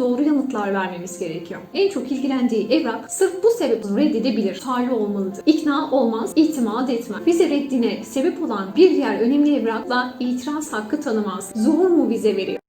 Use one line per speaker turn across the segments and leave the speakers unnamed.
doğru yanıtlar vermemiz gerekiyor. En çok ilgilendiği evrak sırf bu sebeple reddedebilir. Tutarlı olmalıdır. İkna olmaz, itimat etmez. Vize reddine sebep olan bir diğer önemli evrakla itiraz hakkı tanımaz. Zuhur mu vize veriyor?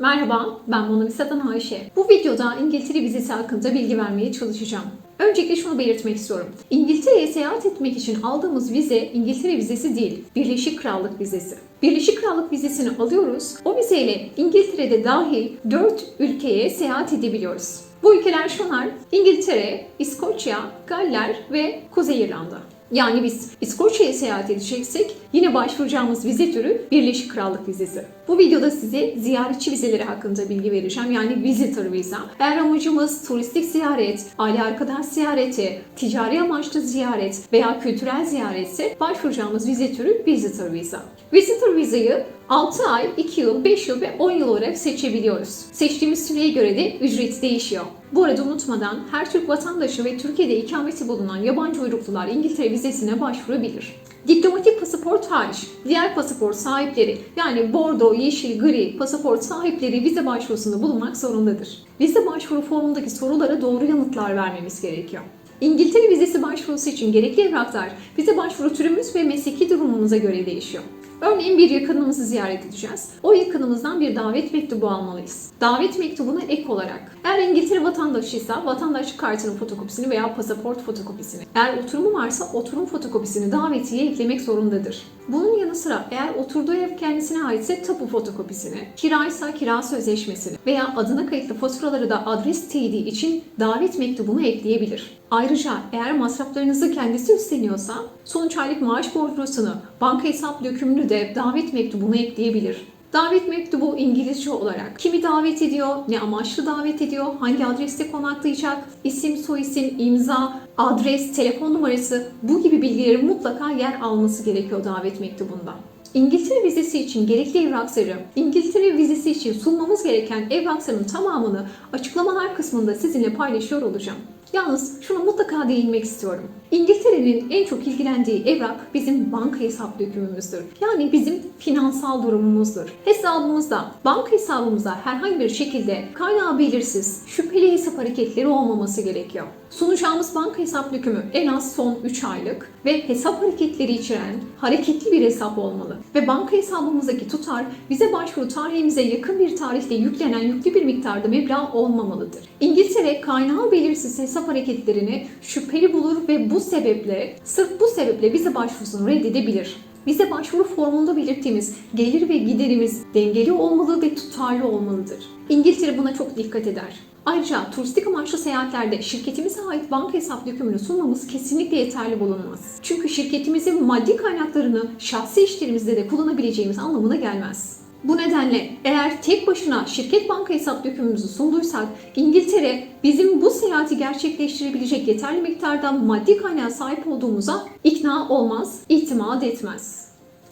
Merhaba, ben Mona Lisa'dan Ayşe. Bu videoda İngiltere vizesi hakkında bilgi vermeye çalışacağım. Öncelikle şunu belirtmek istiyorum. İngiltere'ye seyahat etmek için aldığımız vize İngiltere vizesi değil, Birleşik Krallık vizesi. Birleşik Krallık vizesini alıyoruz. O vizeyle İngiltere'de dahil 4 ülkeye seyahat edebiliyoruz. Bu ülkeler şunlar. İngiltere, İskoçya, Galler ve Kuzey İrlanda. Yani biz İskoçya'ya seyahat edeceksek yine başvuracağımız vize türü Birleşik Krallık vizesi. Bu videoda size ziyaretçi vizeleri hakkında bilgi vereceğim. Yani visitor viza. Eğer amacımız turistik ziyaret, aile arkadaş ziyareti, ticari amaçlı ziyaret veya kültürel ziyaretse başvuracağımız vize türü visitor viza. Visitor vizayı 6 ay, 2 yıl, 5 yıl ve 10 yıl olarak seçebiliyoruz. Seçtiğimiz süreye göre de ücreti değişiyor. Bu arada unutmadan her Türk vatandaşı ve Türkiye'de ikameti bulunan yabancı uyruklular İngiltere vizesine başvurabilir. Diplomatik pasaport hariç diğer pasaport sahipleri yani bordo, yeşil, gri pasaport sahipleri vize başvurusunda bulunmak zorundadır. Vize başvuru formundaki sorulara doğru yanıtlar vermemiz gerekiyor. İngiltere vizesi başvurusu için gerekli evraklar vize başvuru türümüz ve mesleki durumumuza göre değişiyor. Örneğin bir yakınımızı ziyaret edeceğiz. O yakınımızdan bir davet mektubu almalıyız. Davet mektubuna ek olarak eğer İngiltere vatandaşıysa vatandaşlık kartının fotokopisini veya pasaport fotokopisini, eğer oturumu varsa oturum fotokopisini davetiye eklemek zorundadır. Bunun yanı sıra eğer oturduğu ev kendisine aitse tapu fotokopisini, kiraysa kira sözleşmesini veya adına kayıtlı faturaları da adres teyidi için davet mektubunu ekleyebilir. Ayrıca eğer masraflarınızı kendisi üstleniyorsa sonuç aylık maaş bordrosunu, banka hesap dökümünü de davet mektubuna ekleyebilir. Davet mektubu İngilizce olarak kimi davet ediyor, ne amaçlı davet ediyor, hangi adreste konaklayacak, isim, soyisim, imza, adres, telefon numarası bu gibi bilgilerin mutlaka yer alması gerekiyor davet mektubunda. İngiltere vizesi için gerekli evrakları, İngiltere vizesi için sunmamız gereken evrakların tamamını açıklamalar kısmında sizinle paylaşıyor olacağım. Yalnız şunu mutlaka değinmek istiyorum. İngiltere'nin en çok ilgilendiği evrak bizim banka hesap dökümümüzdür. Yani bizim finansal durumumuzdur. Hesabımızda, banka hesabımızda herhangi bir şekilde kaynağı belirsiz, şüpheli hesap hareketleri olmaması gerekiyor. Sunacağımız banka hesap dökümü en az son 3 aylık ve hesap hareketleri içeren hareketli bir hesap olmalı. Ve banka hesabımızdaki tutar bize başvuru tarihimize yakın bir tarihte yüklenen yüklü bir miktarda meblağ olmamalıdır. İngiltere kaynağı belirsiz hesap hareketlerini şüpheli bulur ve bu sebeple, sırf bu sebeple bize başvurusunu reddedebilir. Bize başvuru formunda belirttiğimiz gelir ve giderimiz dengeli olmalı ve tutarlı olmalıdır. İngiltere buna çok dikkat eder. Ayrıca turistik amaçlı seyahatlerde şirketimize ait banka hesap dökümünü sunmamız kesinlikle yeterli bulunmaz. Çünkü şirketimizin maddi kaynaklarını şahsi işlerimizde de kullanabileceğimiz anlamına gelmez. Bu nedenle eğer tek başına şirket banka hesap dökümümüzü sunduysak İngiltere bizim bu seyahati gerçekleştirebilecek yeterli miktarda maddi kaynağa sahip olduğumuza ikna olmaz, itimat etmez.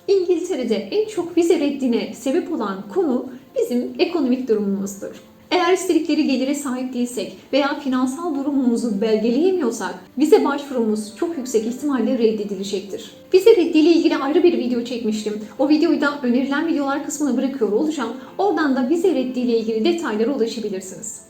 İngiltere'de en çok vize reddine sebep olan konu bizim ekonomik durumumuzdur. Eğer istedikleri gelire sahip değilsek veya finansal durumumuzu belgeleyemiyorsak vize başvurumuz çok yüksek ihtimalle reddedilecektir. Vize reddiyle ilgili ayrı bir video çekmiştim. O videoyu da önerilen videolar kısmına bırakıyor olacağım. Oradan da vize reddiyle ilgili detaylara ulaşabilirsiniz.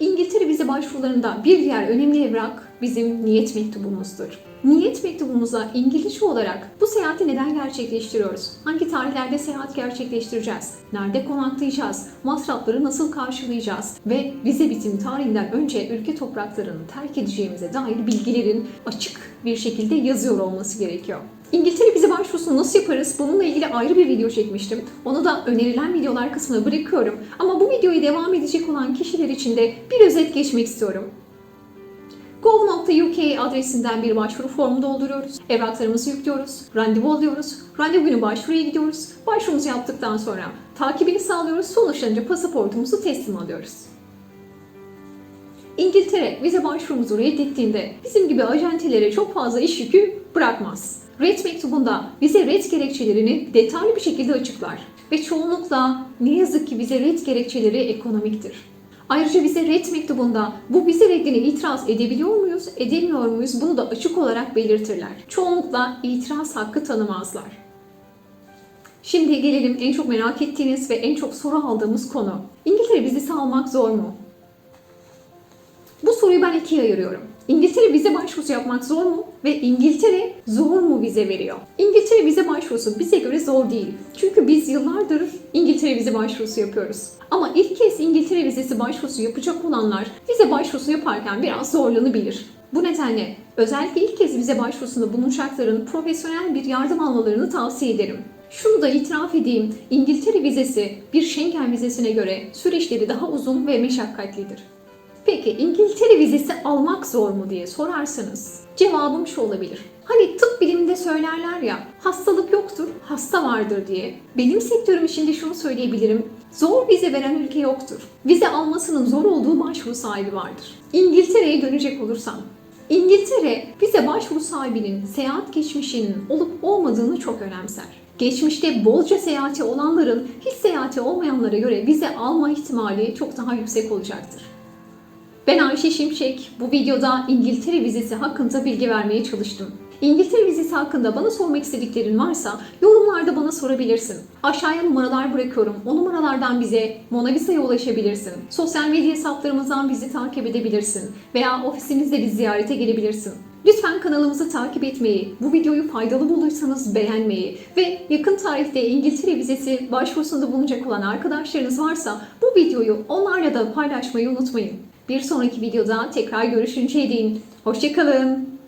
İngiltere vize başvurularında bir diğer önemli evrak bizim niyet mektubumuzdur. Niyet mektubumuza İngilizce olarak bu seyahati neden gerçekleştiriyoruz? Hangi tarihlerde seyahat gerçekleştireceğiz? Nerede konaklayacağız? Masrafları nasıl karşılayacağız? Ve vize bitim tarihinden önce ülke topraklarını terk edeceğimize dair bilgilerin açık bir şekilde yazıyor olması gerekiyor. İngiltere vize başvurusunu nasıl yaparız? Bununla ilgili ayrı bir video çekmiştim. Onu da önerilen videolar kısmına bırakıyorum. Ama bu videoyu devam edecek olan kişiler için de bir özet geçmek istiyorum. gov.uk adresinden bir başvuru formu dolduruyoruz. Evraklarımızı yüklüyoruz. Randevu alıyoruz. Randevu günü başvuruya gidiyoruz. Başvurumuzu yaptıktan sonra takibini sağlıyoruz. Sonuçlanınca pasaportumuzu teslim alıyoruz. İngiltere vize başvurumuzu reddettiğinde bizim gibi acentelere çok fazla iş yükü bırakmaz. Red mektubunda vize red gerekçelerini detaylı bir şekilde açıklar ve çoğunlukla ne yazık ki vize red gerekçeleri ekonomiktir. Ayrıca bize red mektubunda bu vize reddine itiraz edebiliyor muyuz, edemiyor muyuz bunu da açık olarak belirtirler. Çoğunlukla itiraz hakkı tanımazlar. Şimdi gelelim en çok merak ettiğiniz ve en çok soru aldığımız konu. İngiltere vizesi almak zor mu? Bu soruyu ben ikiye ayırıyorum. İngiltere vize başvurusu yapmak zor mu? Ve İngiltere zor mu vize veriyor? İngiltere vize başvurusu bize göre zor değil. Çünkü biz yıllardır İngiltere vize başvurusu yapıyoruz. Ama ilk kez İngiltere vizesi başvurusu yapacak olanlar vize başvurusu yaparken biraz zorlanabilir. Bu nedenle özellikle ilk kez vize başvurusunda bulunacakların profesyonel bir yardım almalarını tavsiye ederim. Şunu da itiraf edeyim, İngiltere vizesi bir Schengen vizesine göre süreçleri daha uzun ve meşakkatlidir. Peki İngiltere vizesi almak zor mu diye sorarsanız cevabım şu olabilir. Hani tıp biliminde söylerler ya hastalık yoktur, hasta vardır diye. Benim sektörüm içinde şunu söyleyebilirim. Zor vize veren ülke yoktur. Vize almasının zor olduğu başvuru sahibi vardır. İngiltere'ye dönecek olursam İngiltere vize başvuru sahibinin seyahat geçmişinin olup olmadığını çok önemser. Geçmişte bolca seyahati olanların hiç seyahati olmayanlara göre vize alma ihtimali çok daha yüksek olacaktır. Ben Ayşe Şimşek. Bu videoda İngiltere vizesi hakkında bilgi vermeye çalıştım. İngiltere vizesi hakkında bana sormak istediklerin varsa yorumlarda bana sorabilirsin. Aşağıya numaralar bırakıyorum. O numaralardan bize Mona Visa'ya ulaşabilirsin. Sosyal medya hesaplarımızdan bizi takip edebilirsin. Veya ofisimizde bizi ziyarete gelebilirsin. Lütfen kanalımızı takip etmeyi, bu videoyu faydalı bulduysanız beğenmeyi ve yakın tarihte İngiltere vizesi başvurusunda bulunacak olan arkadaşlarınız varsa bu videoyu onlarla da paylaşmayı unutmayın. Bir sonraki videoda tekrar görüşünceye değin. Hoşçakalın.